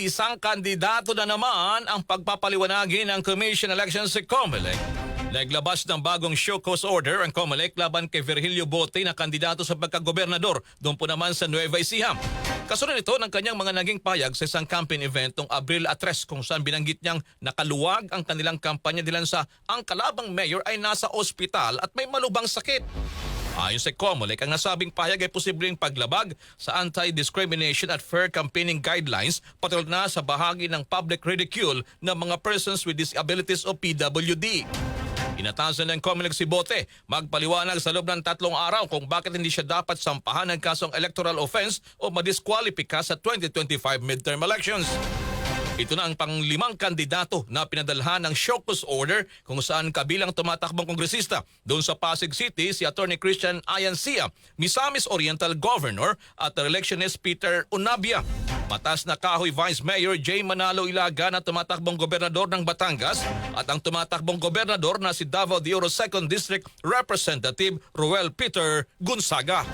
isang kandidato na naman ang pagpapaliwanagin ng Commission Elections si Comelec. Naglabas ng bagong show cause order ang Comelec laban kay Virgilio Bote na kandidato sa pagkagobernador doon po naman sa Nueva Ecija. Kasunod ito ng kanyang mga naging payag sa isang campaign event noong Abril 3 kung saan binanggit niyang nakaluwag ang kanilang kampanya dilan sa ang kalabang mayor ay nasa ospital at may malubang sakit. Ayon sa Comelec, ang nasabing pahayag ay posibleng paglabag sa anti-discrimination at fair campaigning guidelines patulad na sa bahagi ng public ridicule ng mga persons with disabilities o PWD. Inatasan ng Comelec si Bote magpaliwanag sa loob ng tatlong araw kung bakit hindi siya dapat sampahan ng kasong electoral offense o madiskwalipika sa 2025 midterm elections. Ito na ang panglimang kandidato na pinadalhan ng Shokus Order kung saan kabilang tumatakbong kongresista doon sa Pasig City si Attorney Christian Ayancia, Misamis Oriental Governor at electionist Peter Unabia. Matas na kahoy Vice Mayor J. Manalo Ilaga na tumatakbong gobernador ng Batangas at ang tumatakbong gobernador na si Davao de Oro 2nd District Representative Ruel Peter Gonzaga.